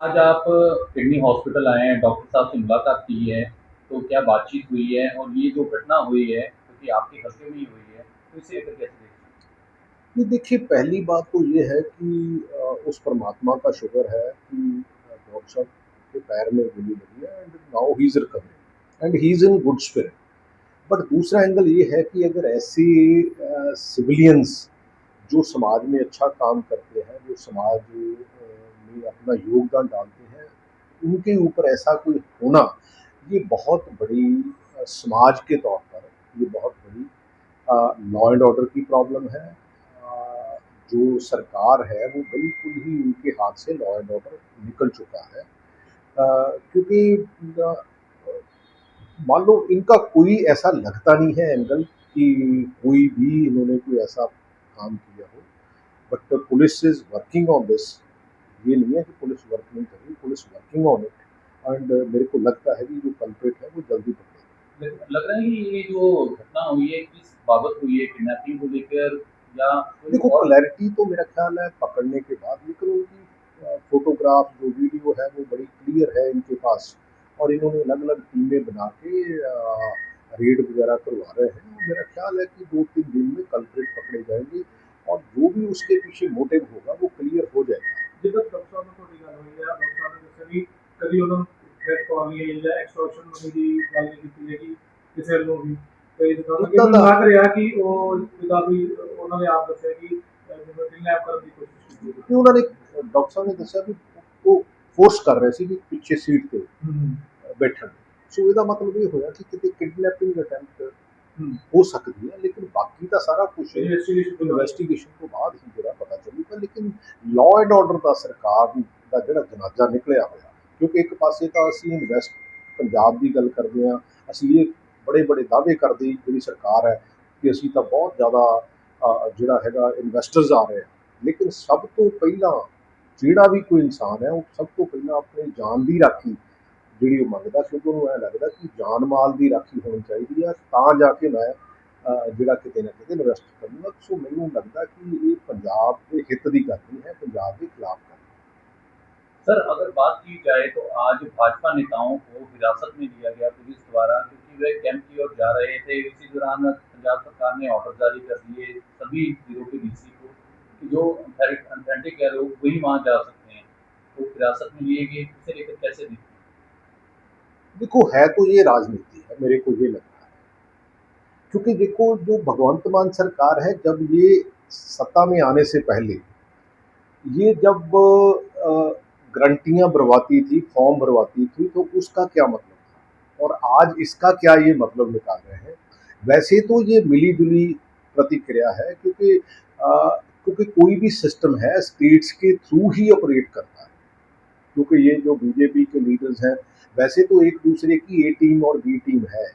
आज आप, kidney hospital आए हैं, डॉक्टर साहब से मुलाकात की है तो क्या बातचीत हुई है? और ये जो घटना हुई है, क्योंकि तो आपके हल्के में ही हुई है तो इसे लेकर कैसे ये देखिए, पहली बात तो ये है कि उस परमात्मा का शुक्र है कि डॉक्टर साहब के पैर में गोली लगी है and now he is recovering and he is in good spirit but दूसरा एंगल ये है कि अगर ऐसे सिविलियंस जो समाज में अच्छा काम करते हैं, जो समाज में अपना योगदान डालते हैं, उनके ऊपर ऐसा कोई होना, ये बहुत बड़ी समाज के तौर पर ये बहुत बड़ी लॉ एंड ऑर्डर की प्रॉब्लम है। जो सरकार है, वो बिल्कुल ही उनके हाथ से लॉ एंड ऑर्डर निकल चुका है। क्योंकि मान लो इनका कोई ऐसा लगता नहीं है एंगल कि कोई भी इन्होंने कोई ऐसा काम किया हो but police is working on this ये नहीं है कि पुलिस वर्क नहीं कर रही police working on it and मेरे को लगता है कि जो कल्प्रिट है वो जल्दी पकड़ेगा लग। लग रहा है कि ये जो घटना हुई है किस बाबत हुई है किडनैपिंग को लेकर या देखो क्लैरिटी तो मेरा ख्याल है पकड़ने के बाद लेकिन उनकी फोटोग्राफ जो वीडियो है वो बड़ी क्लियर है इनके पास। और इन्होंने अलग अलग टीमें बना के रेड वगैरह करवा रहे हैं। और मेरा ख्याल है कि दो तीन दिन में कल्प्रिट पकड़े जाएँगे। और जो भी उसके पीछे मोटिव होगा वो क्लियर हो जाएगा। ਹੋਈ ਆ ਸਾਹਿਬ ਨੇ ਦੱਸਿਆ ਵੀ ਕਦੀ ਉਹਨਾਂ ਨੂੰ ਥ੍ਰੈਟ ਕਾਲ ਨਹੀਂ ਆਈ ਜਾਂ ਐਕਸਟੋਰਸ਼ਨ ਮਨੀ ਦੀ ਗੱਲ ਨਹੀਂ ਕੀਤੀ ਹੈਗੀ ਕਿਸੇ ਵੱਲੋਂ ਵੀ। ਤੇ ਕਿ ਉੱਦਾਂ ਮੈਨੂੰ ਦਾ- ਲੱਗ ਰਿਹਾ ਕਿ ਉਹ ਜਿੱਦਾਂ ਵੀ ਉਹਨਾਂ ਨੇ ਆਪ ਦੱਸਿਆ ਕਿ ਜਿਵੇਂ ਕਿਡਨੈਪ ਕਰਨ ਦੀ ਕੋਸ਼ਿਸ਼ ਕੀਤੀ ਕਿ ਉਹਨਾਂ ਨੇ ਡਾਕਟਰ ਸਾਹਿਬ ਨੇ ਦੱਸਿਆ ਵੀ ਉਹ ਫੋਰਸ ਕਰ ਰਹੇ ਸੀ ਕਿ ਪਿੱਛੇ ਸੀਟ ਤੇ ਬੈਠਣ। ਸੋ ਇਹਦਾ ਮਤਲਬ ਇਹ ਹੋਇਆ ਕਿ ਕਿਤੇ ਕਿਡਨੈਪਿੰਗ ਅਟੈਂਪਟ ਹੂੰ। ਸਕਦੀ ਹੈ ਲੇਕਿਨ ਬਾਕੀ ਤਾਂ ਸਾਰਾ ਕੁਝ ਇਨਵੈਸਟੀਗੇਸ਼ਨ ਤੋਂ ਬਾਅਦ। ਹੀ ਜਿਹੜਾ ਪਤਾ ਚੱਲੂਗਾ ਲੇਕਿਨ ਲਾਅ ਐਂਡ ਆਰਡਰ ਦਾ ਸਰਕਾਰ ਦਾ ਜਿਹੜਾ ਜਨਾਜ਼ਾ ਨਿਕਲਿਆ ਹੋਇਆ ਕਿਉਂਕਿ ਇੱਕ ਪਾਸੇ ਤਾਂ ਅਸੀਂ ਇਨਵੈਸਟ ਪੰਜਾਬ ਦੀ ਗੱਲ ਕਰਦੇ ਹਾਂ ਅਸੀਂ ਇਹ ਬੜੇ ਬੜੇ ਦਾਅਵੇ ਕਰਦੇ ਜਿਹੜੀ ਸਰਕਾਰ ਹੈ ਕਿ ਅਸੀਂ ਤਾਂ ਬਹੁਤ ਜ਼ਿਆਦਾ ਜਿਹੜਾ ਹੈਗਾ ਇਨਵੈਸਟਰਸ ਆ ਰਹੇ ਆ ਲੇਕਿਨ ਸਭ ਤੋਂ ਪਹਿਲਾਂ ਜਿਹੜਾ ਵੀ ਕੋਈ ਇਨਸਾਨ ਹੈ ਉਹ ਸਭ ਤੋਂ ਪਹਿਲਾਂ ਆਪਣੀ ਜਾਨ ਦੀ ਰਾਖੀ ਜਿਹੜੀ ਉਹ ਮੰਗਦਾ ਕਿਉਂਕਿ ਉਹਨੂੰ ਐ ਲੱਗਦਾ ਕਿ ਜਾਨ ਮਾਲ ਦੀ ਰਾਖੀ ਹੋਣੀ ਚਾਹੀਦੀ ਆ ਤਾਂ ਜਾ ਕੇ ਮੈਂ ਅ, ਜਿਹੜਾ ਕਿਤੇ ਨਾ ਕਿਤੇ ਇਨਵੈਸਟ ਕਰੂੰਗਾ ਸੋ ਮੈਨੂੰ ਲੱਗਦਾ ਕਿ ਇਹ ਪੰਜਾਬ ਦੇ ਹਿੱਤ ਦੀ ਗੱਲ ਨਹੀਂ ਹੈ ਪੰਜਾਬ ਦੇ ਖਿਲਾਫ ਗੱਲ ਹੈ। सर अगर बात की जाए तो आज भाजपा नेताओं को हिरासत में लिया गया पुलिस द्वारा क्योंकि वे कैंप की ओर जा रहे थे इसी दौरान पंजाब सरकार ने ऑर्डर जारी कर दिए सभी जिलों के डीसी को कि जो अथेंटिक है लोग वही वहाँ जा सकते हैं तो हिरासत में लिए गए इसे लेकर कैसे देखते हैं देखो है तो ये राजनीति है मेरे को ये लगता है। क्योंकि देखो जो भगवंत मान सरकार है जब ये सत्ता में आने से पहले ये जब गारंटियाँ भरवाती थी फॉर्म भरवाती थी तो उसका क्या मतलब था? और आज इसका क्या ये मतलब निकाल रहे हैं? वैसे तो ये मिली जुली प्रतिक्रिया है क्योंकि अ, क्योंकि कोई भी सिस्टम है स्टेट्स के थ्रू ही ऑपरेट करता है। क्योंकि ये जो बीजेपी के लीडर्स हैं वैसे तो एक दूसरे की ए टीम और बी टीम है।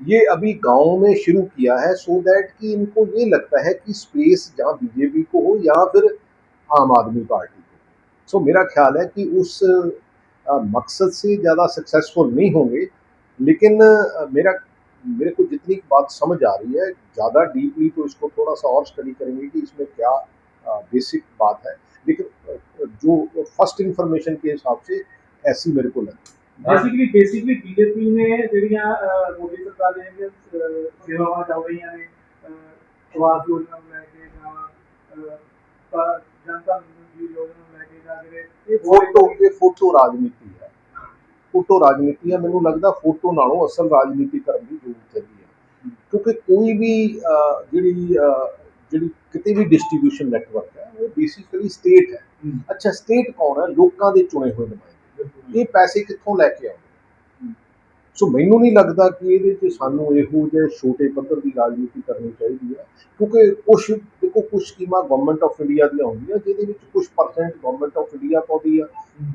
ये अभी गाँव में शुरू किया है सो दैट कि इनको ये लगता है कि स्पेस जहाँ बीजेपी को हो या फिर आम आदमी पार्टी को। सो मेरा ख्याल है कि उस मकसद से ज़्यादा सक्सेसफुल नहीं होंगे, लेकिन मेरा, मेरे को जितनी बात समझ आ रही है, ज़्यादा डीपली तो इसको थोड़ा सा और स्टडी करेंगे कि इसमें क्या बेसिक बात है। लेकिन जो फ़र्स्ट इंफॉर्मेशन के हिसाब से ऐसी मेरे को लगती है। ਬੇਸਿਕਲੀ ਬੇਸਿਕਲੀ ਬੀਜੇਪੀ ਨੇ ਜਿਹੜੀਆਂ ਮੋਦੀ ਸਰਕਾਰ ਜਿਹੜੀਆਂ, ਅਹ, ਸੇਵਾਵਾਂ ਚੱਲ ਰਹੀਆਂ ਨੇ ਆਵਾਸ ਯੋਜਨਾ ਨੂੰ ਲੈ ਕੇ ਜਾਂ ਜਨਤਾ ਦੀ ਯੋਜਨਾ ਨੂੰ ਲੈ ਕੇ ਜਾਂ ਜਿਹੜੇ ਇਹ ਫੋਟੋ ਇਹ ਫੋਟੋ ਰਾਜਨੀਤੀ ਹੈ। ਫੋਟੋ ਰਾਜਨੀਤੀ ਹੈ। ਮੈਨੂੰ ਲੱਗਦਾ ਫੋਟੋ ਨਾਲੋਂ ਅਸਲ ਰਾਜਨੀਤੀ ਕਰਨ ਦੀ ਜ਼ਰੂਰਤ ਹੈ। ਕਿਉਂਕਿ ਕੋਈ ਵੀ ਜਿਹੜੀ ਜਿਹੜੀ ਕਿਤੇ ਵੀ ਡਿਸਟ੍ਰੀਬਿਊਸ਼ਨ ਨੈਟਵਰਕ ਹੈ ਉਹ ਬੇਸਿਕਲੀ ਸਟੇਟ ਹੈ। ਅੱਛਾ ਸਟੇਟ ਕੌਣ ਹੈ? ਲੋਕਾਂ ਦੇ ਚੁਣੇ ਹੋਏ ਨੁਮਾਇੰਦੇ। ਇਹ ਪੈਸੇ ਕਿੱਥੋਂ ਲੈ ਕੇ ਆਉਂਦੇ? ਸੋ ਮੈਨੂੰ ਨਹੀਂ ਲੱਗਦਾ ਕਿ ਇਹਦੇ 'ਚ ਸਾਨੂੰ ਇਹੋ ਜਿਹੇ ਛੋਟੇ ਪੱਧਰ ਦੀ ਰਾਜਨੀਤੀ ਕਰਨੀ ਚਾਹੀਦੀ ਹੈ, ਕਿਉਂਕਿ ਕੁਝ ਦੇਖੋ ਕੁਝ ਸਕੀਮਾਂ ਗਵਰਨਮੈਂਟ ਆਫ ਇੰਡੀਆ ਦੀਆਂ ਹੁੰਦੀਆਂ, ਜਿਹਦੇ ਵਿੱਚ ਕੁਝ ਪਰਸੈਂਟ ਗਵਰਨਮੈਂਟ ਆਫ ਇੰਡੀਆ ਪਾਉਂਦੀ ਆ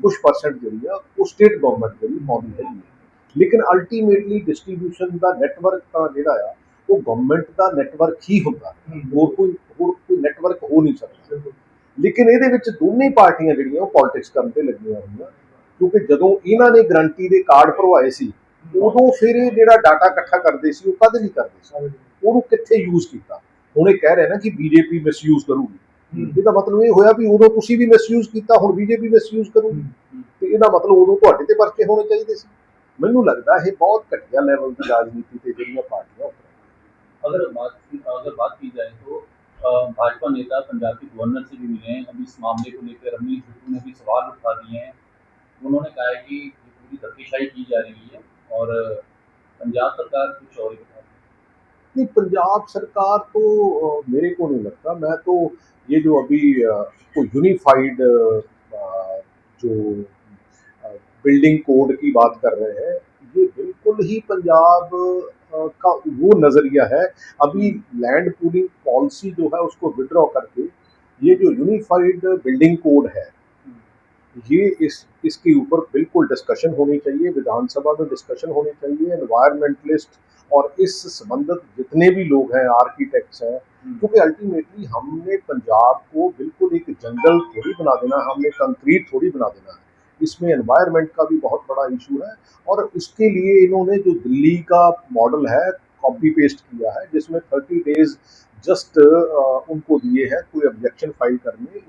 ਕੁਝ ਪਰਸੈਂਟ ਜਿਹੜੀ ਆ, ਉਹ ਸਟੇਟ ਗਵਰਨਮੈਂਟ ਜਿਹੜੀ ਪਾਉਂਦੀ ਹੈਗੀ ਹੈ ਲੇਕਿਨ ਅਲਟੀਮੇਟਲੀ ਡਿਸਟ੍ਰੀਬਿਊਸ਼ਨ ਦਾ ਨੈਟਵਰਕ ਤਾਂ ਜਿਹੜਾ ਆ, ਉਹ ਗਵਰਨਮੈਂਟ ਦਾ ਨੈਟਵਰਕ ਹੀ ਹੁੰਦਾ, ਹੋਰ ਕੋਈ ਹੋਰ ਕੋਈ ਨੈਟਵਰਕ ਹੋ ਨਹੀਂ ਸਕਦਾ। ਲੇਕਿਨ ਇਹਦੇ ਵਿੱਚ ਦੋਨੇ ਪਾਰਟੀਆਂ ਜਿਹੜੀਆਂ, ਉਹ ਪੋਲਿਟਿਕਸ ਕਰਨ ਤੇ ਲੱਗੀਆਂ ਹੋਈਆਂ। ਕਿਉਂਕਿ ਜਦੋਂ ਇਹਨਾਂ ਨੇ ਗਰੰਟੀ ਦੇ ਕਾਰਡ ਭਰਵਾਏ ਸੀ ਉਦੋਂ ਫਿਰ ਇਹ ਜਿਹੜਾ ਡਾਟਾ ਇਕੱਠਾ ਕਰਦੇ ਸੀ ਉਹ ਕਦ ਨਹੀਂ ਕਰਦੇ ਸੀ ਉਹਨੂੰ ਕਿੱਥੇ ਯੂਜ਼ ਕੀਤਾ ਹੁਣ ਇਹ ਕਹਿ ਰਹੇ ਨਾ ਕਿ ਬੀਜੇਪੀ ਮਿਸਯੂਜ਼ ਕਰੂਗੀ ਇਹਦਾ ਮਤਲਬ ਇਹ ਹੋਇਆ ਵੀ ਉਦੋਂ ਤੁਸੀਂ ਵੀ ਮਿਸਯੂਜ਼ ਕੀਤਾ ਹੁਣ ਬੀਜੇਪੀ ਮਿਸਯੂਜ਼ ਕਰੂਗੀ ਤੇ ਇਹਦਾ ਮਤਲਬ ਉਦੋਂ ਤੁਹਾਡੇ ਤੇ ਪਰਚੇ ਹੋਣੇ ਚਾਹੀਦੇ ਸੀ ਮੈਨੂੰ ਲੱਗਦਾ ਇਹ ਬਹੁਤ ਘਟੀਆ ਲੈਵਲ ਦੀ ਰਾਜਨੀਤੀ ਤੇ ਜਿਹੜੀਆਂ ਪਾਰਟੀਆਂ ਉੱਪਰ अगर बात की अगर बात की जाए तो अ, भाजपा नेता पंजाब के गवर्नर से भी मिले हैं अभी इस मामले को लेकर रमनीत बिट्टू ने भी सवाल उठा दिए हैं उन्होंने कहा है कि पूरी धक्केशाही की जा रही है और पंजाब सरकार कुछ और नहीं, पंजाब सरकार तो मेरे को नहीं लगता। मैं तो ये जो अभी को यूनिफाइड जो बिल्डिंग कोड की बात कर रहे हैं, ये बिल्कुल ही पंजाब का वो नज़रिया है। अभी लैंड पूलिंग पॉलिसी जो है, उसको विड्रॉ करके ये जो यूनिफाइड बिल्डिंग कोड है ये इस इसके ऊपर बिल्कुल डिस्कशन होनी चाहिए विधानसभा में डिस्कशन होनी चाहिए एनवायरमेंटलिस्ट और इस संबंधित जितने भी लोग हैं आर्किटेक्ट्स हैं क्योंकि अल्टीमेटली हमने पंजाब को बिल्कुल एक जंगल थोड़ी बना देना है हमने कंक्रीट थोड़ी बना देना है। इसमें एनवायरनमेंट का भी बहुत बड़ा इशू है और इसके लिए इन्होंने जो दिल्ली का मॉडल है कॉपी पेस्ट किया है जिसमें थर्टी डेज़ जस्ट उनको दिए हैं कोई ऑब्जेक्शन फ़ाइल करने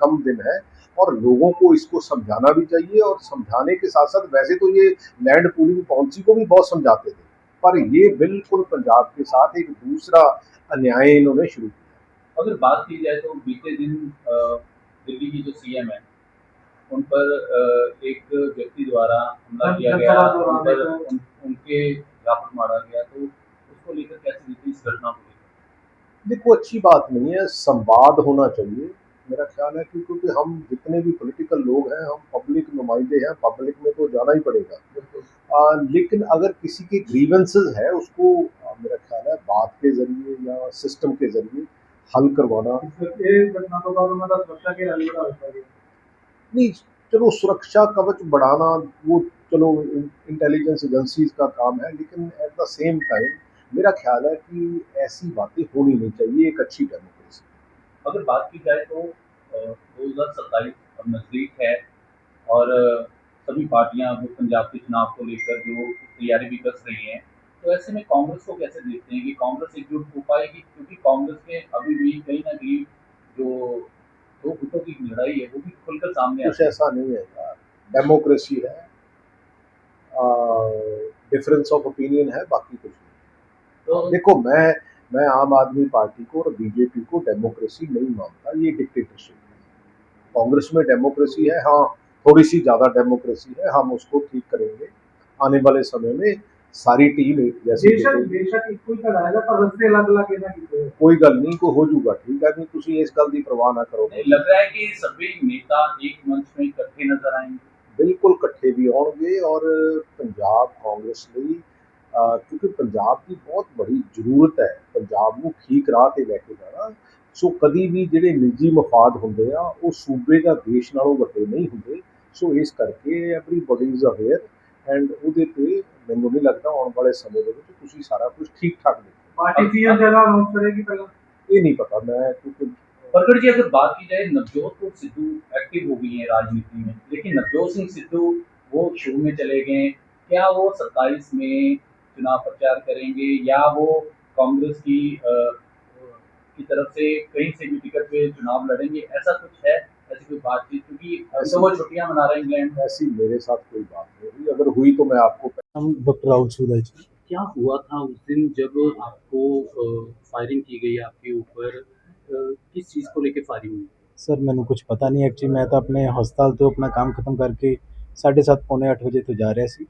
कम दिन है और लोगों को इसको समझाना भी चाहिए और समझाने के साथ साथ वैसे तो ये लैंड पूलिंग पॉलिसी को भी बहुत समझाते थे पर ये बिल्कुल पंजाब के साथ एक दूसरा अन्याय इन्होंने शुरू किया। अगर बात की जाए तो बीते दिन दिल्ली की जो सीएम है उन पर एक व्यक्ति द्वारा हमला किया गया उन पर उन, उनके झापट मारा गया तो उसको लेकर कैसे इस घटना को लेकर देखो अच्छी बात नहीं है संवाद होना चाहिए। मेरा ख्याल है कि क्योंकि हम जितने भी पॉलिटिकल लोग हैं हम पब्लिक नुमाइंदे हैं पब्लिक में तो जाना ही पड़ेगा। आ, लेकिन अगर किसी की ग्रीवेंसेज है उसको आ, मेरा ख्याल है बात के ज़रिए या सिस्टम के ज़रिए हल करवाना। नहीं चलो सुरक्षा कवच बढ़ाना वो चलो इंटेलिजेंस एजेंसीज का काम है लेकिन एट द सेम टाइम मेरा ख्याल है कि ऐसी बातें होनी नहीं चाहिए एक अच्छी डेमोक्रेसी अगर बात की जाए तो दो हज़ार सत्ताईस अब नज़दीक है और सभी पार्टियाँ अब पंजाब के चुनाव को लेकर जो तैयारी भी कर रही हैं तो ऐसे में कांग्रेस को कैसे देखते हैं कि कांग्रेस एकजुट हो पाएगी? क्योंकि कांग्रेस के अभी भी कहीं ना कहीं जो दो गुटों की लड़ाई है वो भी खुलकर सामने कुछ ऐसा नहीं है। यार डेमोक्रेसी है डिफरेंस ऑफ़ ओपिनियन है बाकी कुछ नहीं। तो देखो मैं मैं आम आदमी पार्टी को और बीजेपी को डेमोक्रेसी नहीं मानता ये डिक्टेटरशिप है। कांग्रेस में डेमोक्रेसी है हाँ थोड़ी सी ज़्यादा डेमोक्रेसी है हम उसको ठीक करेंगे। आने वाले समय में सारी टीम एक जैसी कोई गल नहीं को हो जूगा ठीक है नहीं इस गल की परवाह ना करो। लग रहा है कि सभी नेता एक मंच में इकट्ठे नज़र आएँगे। बिल्कुल इकट्ठे भी आएँगे और पंजाब कांग्रेस ਲਈ ਕਿਉਂਕਿ ਪੰਜਾਬ ਦੀ ਬਹੁਤ ਬੜੀ ਜ਼ਰੂਰਤ ਹੈ ਪੰਜਾਬ ਨੂੰ ਠੀਕ ਰਾਹ ਤੇ ਲੈ ਕੇ ਜਾਣਾ ਸੋ ਕਦੀ ਵੀ ਜਿਹੜੇ ਨਿੱਜੀ ਮਫਾਦ ਹੁੰਦੇ ਆ ਉਹ ਸੂਬੇ ਜਾਂ ਦੇਸ਼ ਨਾਲੋਂ ਵੱਡੇ ਨਹੀਂ ਹੁੰਦੇ ਸੋ ਇਸ ਕਰਕੇ ਐਵਰੀਬਾਡੀ ਇਜ਼ ਅਵੇਅਰ ਐਂਡ ਉਹਦੇ ਤੇ ਮੈਨੂੰ ਨਹੀਂ ਲੱਗਦਾ ਆਉਣ ਵਾਲੇ ਸਮੇਂ ਦੇ ਵਿੱਚ ਤੁਸੀਂ ਸਾਰਾ ਕੁਝ ਠੀਕ ਠਾਕ ਦੇਖੋ ਪਾਰਟੀ ਸੀਐਮ ਜਗ੍ਹਾ ਅਨਾਉਂਸ ਕਰੇਗੀ ਪਹਿਲਾਂ ਇਹ ਨਹੀਂ ਪਤਾ ਮੈਂ ਕਿਉਂਕਿ प्रगट जी अगर बात की जाए नवजोत और सिद्धू एक्टिव हो गई हैं राजनीति में लेकिन नवजोत सिंह सिद्धू वो शो में चले गए हैं। क्या वो सत्ताईस में चुनाव प्रचार करेंगे या वो कांग्रेस की की तरफ़ से कहीं से भी टिकट पे चुनाव लड़ेंगे? ऐसा कुछ है? ऐसी कोई बातचीत? क्योंकि वो छुट्टियाँ मना रहे हैं इंग्लैंड। ऐसी मेरे साथ कोई बात नहीं हुई। अगर हुई तो मैं आपको हम डॉक्टर राहुल सूरज। क्या हुआ था उस दिन जब आपको फायरिंग की गई आपके ऊपर? किस चीज़ को लेकर फायरिंग हुई? सर मैंने कुछ पता नहीं एक्चुअली मैं तो अपने हस्पताल तो अपना काम खत्म करके साढ़े सात पौने आठ बजे तो जा रहा सी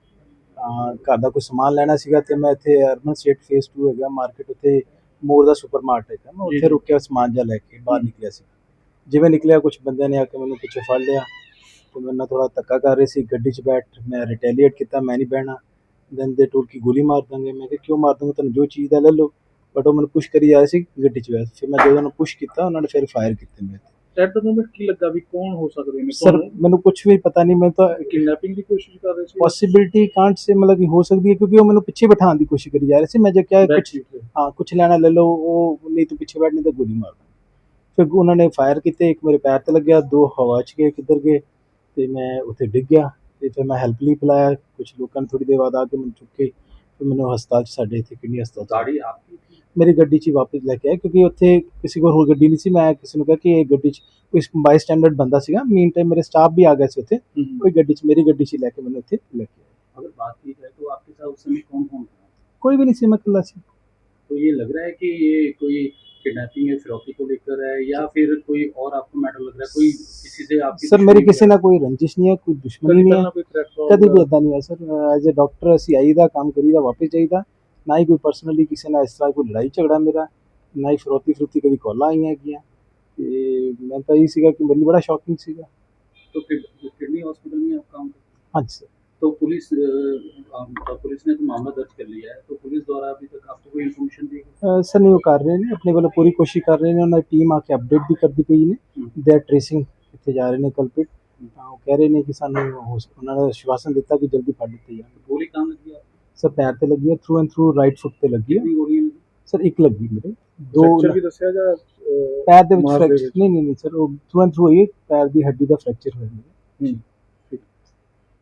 ਘਰ ਦਾ ਕੋਈ ਸਮਾਨ ਲੈਣਾ ਸੀਗਾ ਤੇ ਮੈਂ ਇੱਥੇ ਅਰਬਨ ਸਟੇਟ ਫੇਸ 2 ਹੈਗਾ ਮਾਰਕੀਟ ਉੱਤੇ ਮੋਰ ਦਾ ਸੁਪਰਮਾਰਕਟ ਹੈਗਾ। ਮੈਂ ਉੱਥੇ। ਰੁਕਿਆ ਸਮਾਨ ਜਾ ਲੈ ਕੇ ਬਾਹਰ ਨਿਕਲਿਆ ਸੀ। ਜਿਵੇਂ ਨਿਕਲਿਆ ਕੁਝ ਬੰਦਿਆਂ ਨੇ ਆ ਕੇ ਮੈਨੂੰ ਪਿੱਛੇ ਫੜ ਲਿਆ। ਤੇ ਮੇਰੇ ਨਾਲ ਥੋੜਾ ਧੱਕਾ ਕਰ ਰਹੇ ਸੀ ਗੱਡੀ 'ਚ ਬੈਠ ਮੈਂ ਰਿਟੈਲੀਏਟ ਕੀਤਾ ਮੈਂ ਨਹੀਂ ਬਹਿਣਾ। ਦੈਨ ਦੇ ਟੋਲ ਕੀ ਗੋਲੀ ਮਾਰ ਦਾਂਗੇ। ਮੈਂ ਕਿਹਾ ਕਿਉਂ ਮਾਰ ਦੂੰਗਾ? ਤੁਹਾਨੂੰ ਜੋ ਚੀਜ਼ ਦਾ ਲੈ ਲਓ। ਬਟ ਉਹ ਮੈਨੂੰ ਪੁਸ਼ ਕਰੀ ਜਾ ਰਹੇ ਸੀ ਗੱਡੀ 'ਚ ਬੈਠ। ਫਿਰ ਮੈਂ ਜਦੋਂ ਉਹਨੂੰ ਪੁਸ਼ ਕੀਤਾ ਉਹਨਾਂ ਨੇ ਫਿਰ ਫਾਇਰ ਕੀਤੇ ਮੇਰੇ ਤੇ। ਐਟ ਦ ਮੋਮੈਂਟ ਕੀ ਲੱਗਾ ਵੀ ਕੌਣ ਹੋ ਸਕਦੇ ਨੇ ਸਰ ਮੈਨੂੰ ਕੁਝ ਵੀ ਪਤਾ ਨਹੀਂ ਮੈਂ ਤਾਂ ਕਿਡਨੈਪਿੰਗ ਦੀ ਕੋਸ਼ਿਸ਼ ਕਰ ਰਹੇ ਸੀ ਪੋਸਿਬਿਲਿਟੀ ਕਾਂਟ ਸੇ ਮਤਲਬ ਹੋ ਸਕਦੀ ਹੈ ਕਿਉਂਕਿ ਉਹ ਮੈਨੂੰ ਪਿੱਛੇ ਬਿਠਾਉਣ ਦੀ ਕੋਸ਼ਿਸ਼ ਕਰੀ ਜਾ ਰਹੇ ਸੀ ਮੈਂ ਜੇ ਕਿਹਾ ਕੁਝ ਹਾਂ ਕੁਝ ਲੈਣਾ ਲੈ ਲਓ ਉਹ ਨਹੀਂ ਤੂੰ ਪਿੱਛੇ ਬੈਠਨੇ ਤਾਂ ਗੋਲੀ ਮਾਰ ਫਿਰ ਉਹਨਾਂ ਨੇ ਫਾਇਰ ਕੀਤੇ ਇੱਕ ਮੇਰੇ ਪੈਰ ਤੇ ਲੱਗਿਆ ਦੋ ਹਵਾ 'ਚ ਗਏ ਕਿੱਧਰ ਗਏ ਤੇ ਮੈਂ ਉੱਥੇ ਡਿੱਗ ਗਿਆ ਤੇ ਫਿਰ ਮੈਂ ਹੈਲਪ ਬੁਲਾਇਆ ਕੁਝ ਲੋਕਾਂ ਨੇ ਥੋੜੀ ਦੇਰ ਬਾਅਦ ਆ ਕੇ ਮੈਨੂੰ ਚੁੱਕੇ ਫਿਰ ਮੈਨੂੰ ਹਸਪਤਾਲ 'ਚ ਸਾਡੇ ਇੱਥੇ ਕਿੰਨੀ ਹਸਪਤਾਲ ਦਾੜੀ ਆਪਕੀ ਮੇਰੀ ਗੱਡੀ 'ਚ ਹੀ ਵਾਪਸ ਲੈ ਕੇ ਆਏ ਕਿਉਂਕਿ ਉੱਥੇ ਕਿਸੇ ਕੋਲ ਹੋਰ ਗੱਡੀ ਨਹੀਂ ਸੀ ਮੈਂ ਕਿਸੇ ਨੂੰ ਕਿਹਾ ਕਿ ਇਹ ਗੱਡੀ 'ਚ ਕੋਈ ਬਾਈ ਸਟੈਂਡਰਡ ਬੰਦਾ ਸੀਗਾ ਮੀਨ ਟਾਈਮ ਮੇਰੇ ਸਟਾਫ ਵੀ ਆ ਗਏ ਸੀ ਉੱਥੇ ਕੋਈ ਗੱਡੀ 'ਚ ਮੇਰੀ ਗੱਡੀ 'ਚ ਹੀ ਲੈ ਕੇ ਮੈਨੂੰ ਇੱਥੇ ਲੈ ਕੇ ਆਏ अगर बात की जाए तो आपके साथ उस समय कौन कौन था ਕੋਈ ਵੀ ਨਹੀਂ ਸੀ ਮੈਂ ਇਕੱਲਾ ਸੀ तो ये लग रहा है कि ये कोई किडनैपिंग या फिरौती को लेकर है या फिर कोई और आपको मैटर लग रहा है कोई किसी से आपकी ਸਰ ਮੇਰੀ दुश्मनी ਕਿਸੇ ਨਾਲ ਕੋਈ ਰੰਜਿਸ਼ ਨਹੀਂ ਹੈ ਕੋਈ ਦੁਸ਼ਮਣੀ ਨਹੀਂ ਹੈ ਕਦੀ ਵੀ ਇਦਾਂ ਨਹੀਂ ਹੈ ਸਰ ਐਜ਼ ਅ ਡਾਕਟਰ ਅਸੀਂ ਆਈਦਾ ਕੰਮ ਕਰੀਦਾ ਵਾਪਸ ਜਾਈਦਾ ਨਾ ਹੀ ਕੋਈ ਪਰਸਨਲੀ ਕਿਸੇ ਨਾਲ ਇਸ ਤਰ੍ਹਾਂ ਕੋਈ ਲੜਾਈ ਝਗੜਾ ਮੇਰਾ ਨਾ ਹੀ ਫਰੋਤੀ ਫਰੂਤੀ ਕਦੀ ਕਾਲਾਂ ਆਈਆਂ ਹੈਗੀਆਂ ਤੇ ਮੈਂ ਤਾਂ ਇਹ ਸੀਗਾ ਕਿ ਮੇਰੇ ਲਈ ਬੜਾ ਸ਼ੌਕਿੰਗ ਸੀਗਾ तो फिर किडनी हॉस्पिटल में आप काम करते हैं ਹਾਂਜੀ ਸਰ तो पुलिस अ, अम, तो पुलिस ने तो मामला दर्ज कर लिया है तो पुलिस द्वारा अभी तक आपको कोई इन्फॉर्मेशन दी गई ਅਹ ਸਰ ਨਹੀਂ ਉਹ ਕਰ ਰਹੇ ਨੇ ਆਪਣੇ ਵੱਲੋਂ ਪੂਰੀ ਕੋਸ਼ਿਸ਼ ਕਰ ਰਹੇ ਨੇ ਉਹਨਾਂ ਦੀ ਟੀਮ ਆ ਕੇ ਅਪਡੇਟ ਵੀ ਕਰਦੀ ਪਈ ਨੇ ਹਮ। ਦੇ ਆਰ ਟ੍ਰੇਸਿੰਗ ਕਿੱਥੇ ਜਾ ਰਹੇ ਨੇ ਕਲਪਿਟ ਤਾਂ ਉਹ ਕਹਿ ਰਹੇ ਨੇ ਕਿ ਸਾਨੂੰ ਹੋਸ- ਉਹਨਾਂ ਨੇ ਆਸ਼ਵਾਸਨ ਦਿੱਤਾ ਕਿ ਜਲਦੀ ਫੜ ਦਿੱਤੇ ਜਾਣਗੇ गोली कहाँ लगी है ਸਰ ਪੈਰ ਤੇ ਲੱਗੀ ਹੈ through and through right foot ਤੇ ਲੱਗੀ ਹੈ कितनी गोलियां लगी ਸਰ ਇੱਕ ਲੱਗੀ ਮੇਰੇ ਦੋ ਵੀ ਦੱਸਿਆ ਜਾਂ ਪੈਰ ਦੇ ਵਿੱਚ ਮਾਸ ਦੇ ਫ੍ਰੈਕਚਰ ਨਹੀਂ ਨਹੀਂ ਨਹੀਂ ਸਰ ਉਹ ਥਰੂ ਐਂਡ ਥਰੂ ਹੋਈ ਹੈ ਪੈਰ ਦੀ ਹੱਡੀ ਦਾ ਫ੍ਰੈਕਚਰ ਹੋਇਆ ਮੇਰੇ